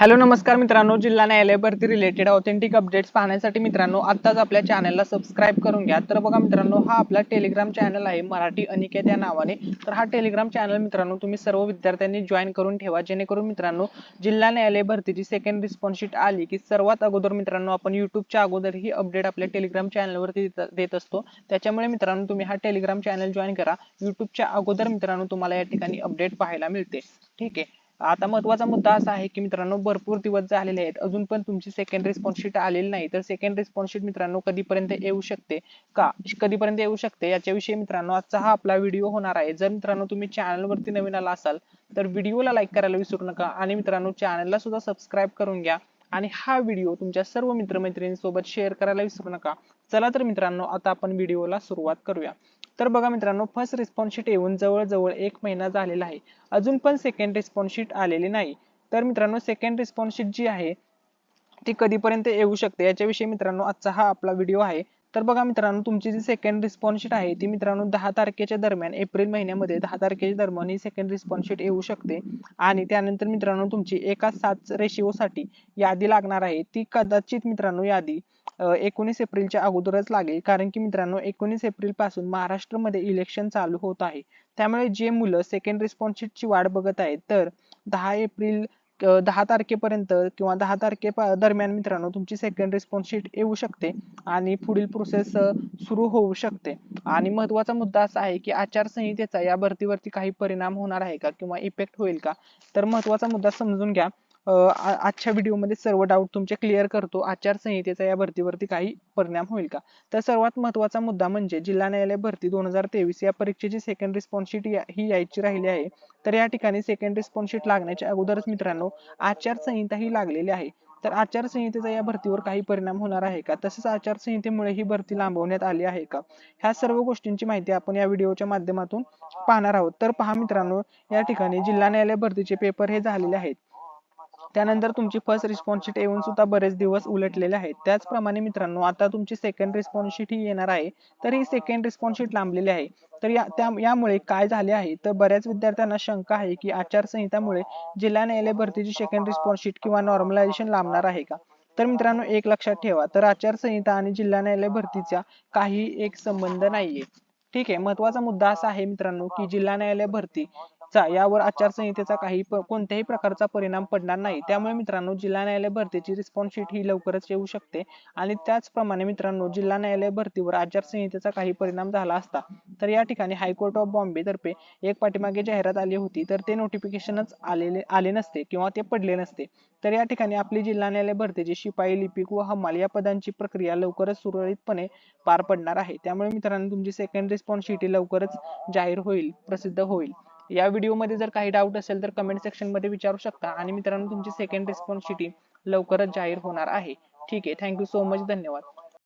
Hello नमस्कार मित्रांनो. जिल्हा न्यायालय भरती रिलेटेड ऑथेंटिक अपडेट्स पाहण्यासाठी मित्रांनो आत्ताच आपल्या चॅनलला सबस्क्राईब करून घ्या. तर बघा मित्रांनो हा आपला टेलिग्राम चॅनल आहे मराठी अनिकेत या नावाने. तर हा टेलिग्राम चॅनल मित्रांनो तुम्ही सर्व विद्यार्थ्यांनी जॉईन करून ठेवा. जेणेकरून मित्रांनो जिल्हा न्यायालय भरतीची सेकंड रिस्पॉन्सशीट आली की सर्वात अगोदर मित्रांनो आपण युट्यूबच्या अगोदर ही अपडेट आपल्या टेलिग्राम चॅनलवरती देत असतो. त्याच्यामुळे मित्रांनो तुम्ही हा टेलिग्राम चॅनल जॉईन करा. युट्यूबच्या अगोदर मित्रांनो तुम्हाला या ठिकाणी अपडेट पाहायला मिळते. ठीक आहे. आता महत्त्वाचा मुद्दा असा आहे की मित्रांनो भरपूर दिवस झालेले आहेत. अजून पण तुमची सेकंड रिस्पॉन्स शीट आलेली नाही. तर सेकंड रिस्पॉन्स शीट मित्रांनो कधीपर्यंत येऊ शकते? का? कधीपर्यंत येऊ शकते? याच्याविषयी मित्रांनो आजचा हा आपला व्हिडिओ होणार आहे. जर मित्रांनो तुम्ही चॅनलवरती नवीन आला असाल तर व्हिडिओला लाईक करायला विसरू नका. आणि मित्रांनो चॅनलला सुद्धा सबस्क्राईब करून घ्या. आणि हा व्हिडिओ तुमच्या सर्व मित्रमैत्रिणींसोबत शेअर करायला विसरू नका. चला तर मित्रांनो आता आपण व्हिडिओला सुरुवात करूया. तर बघा मित्रांनो फर्स्ट रिस्पॉन्स शीट येऊन जवळजवळ एक महिना झालेला आहे. अजून पण सेकंड रिस्पॉन्स शीट आलेली नाही. तर मित्रांनो सेकंड रिस्पॉन्स शीट जी आहे ती कधीपर्यंत येऊ शकते? याच्याविषयी मित्रांनो आजचा हा आपला व्हिडिओ आहे. तर बघा मित्रांनो तुमची जी सेकंड रिस्पॉन्स शीट आहे ती मित्रांनो दहा तारखेच्या दरम्यान एप्रिल महिन्यामध्ये दहा तारखेच्या दरम्यान ही सेकंड रिस्पॉन्स शीट येऊ शकते. आणि त्यानंतर मित्रांनो तुमची एका सात रेशिओसाठी यादी लागणार आहे. ती कदाचित मित्रांनो यादी एकोणीस एप्रिलच्या अगोदरच लागेल. कारण की मित्रांनो एकोणीस एप्रिलपासून महाराष्ट्रामध्ये इलेक्शन चालू होत आहे. त्यामुळे जे मुलं सेकंड रिस्पॉन्सची वाट बघत आहेत तर दहा एप्रिल दहा तारखेपर्यंत किंवा दहा तारखे दरम्यान मित्रांनो तुमची सेकंड रिस्पॉन्स शीट येऊ शकते आणि पुढील प्रोसेस सुरू होऊ शकते. आणि महत्त्वाचा मुद्दा असा आहे की आचारसंहितेचा या भरतीवरती काही परिणाम होणार आहे का किंवा इफेक्ट होईल का? तर महत्त्वाचा मुद्दा समजून घ्या. आजच्या व्हिडिओमध्ये सर्व डाऊट तुमचे क्लिअर करतो. आचारसंहितेचा या भरतीवरती काही परिणाम होईल का? तर सर्वात महत्त्वाचा मुद्दा म्हणजे जिल्हा न्यायालय भरती दोन हजार तेवीस या परीक्षेची सेकंड रिस्पॉन्स शीट ही यायची राहिली आहे. तर या ठिकाणी सेकंड रिस्पॉन्स शीट लागण्याच्या अगोदरच मित्रांनो आचारसंहिता ही लागलेली आहे. तर आचारसंहितेचा या भरतीवर काही परिणाम होणार आहे का? तसेच आचारसंहितेमुळे ही भरती लांबवण्यात आली आहे का? ह्या सर्व गोष्टींची माहिती आपण या व्हिडिओच्या माध्यमातून पाहणार आहोत. तर पहा मित्रांनो या ठिकाणी जिल्हा न्यायालय भरतीचे पेपर हे झालेले आहेत. त्यानंतर तुमची फर्स्ट रिस्पॉन्स शीट येऊन सुद्धा बरेच दिवस उलटलेले आहेत. त्याचप्रमाणे मित्रांनो आता तुमची सेकंड रिस्पॉन्स शीट ही येणार आहे. तर ही सेकंड रिस्पॉन्स शीट लांबलेली आहे. तर या त्या यामुळे काय झाले आहे? तर बऱ्याच विद्यार्थ्यांना शंका आहे की आचारसंहितामुळे जिल्हा न्यायालय भरतीची सेकंड रिस्पॉन्स शीट किंवा नॉर्मलायझेशन लांबणार आहे का? तर मित्रांनो एक लक्षात ठेवा. तर आचारसंहिता आणि जिल्हा न्यायालय भरतीचा काही एक संबंध नाहीये. ठीक आहे महत्त्वाचा मुद्दा असा आहे मित्रांनो की जिल्हा न्यायालय भरती चा यावर आचारसंहितेचा काही कोणत्याही प्रकारचा परिणाम पडणार नाही. त्यामुळे मित्रांनो जिल्हा न्यायालय भरतीची रिस्पॉन्स शीट ही लवकरच येऊ शकते. आणि त्याचप्रमाणे मित्रांनो जिल्हा न्यायालय भरतीवर आचारसंहितेचा काही परिणाम झाला असता तर या ठिकाणी हायकोर्ट ऑफ बॉम्बे तर्फे एक पाठीमागे जाहिरात आली होती तर ते नोटिफिकेशनच आलेले आले नसते किंवा ते पडले नसते. तर या ठिकाणी आपली जिल्हा न्यायालय भरतीची शिपाई लिपिक व हमाल या पदांची प्रक्रिया लवकरच सुरळीतपणे पार पडणार आहे. त्यामुळे मित्रांनो तुमची सेकंड रिस्पॉन्स शीट ही लवकरच जाहीर होईल प्रसिद्ध होईल. या व्हिडिओमध्ये जर काही डाऊट असेल तर कमेंट सेक्शनमध्ये विचारू शकता. आणि मित्रांनो तुमची सेकंड रिस्पॉन्स शीट लवकरच जाहीर होणार आहे. ठीक आहे. थँक्यू सो मच धन्यवाद.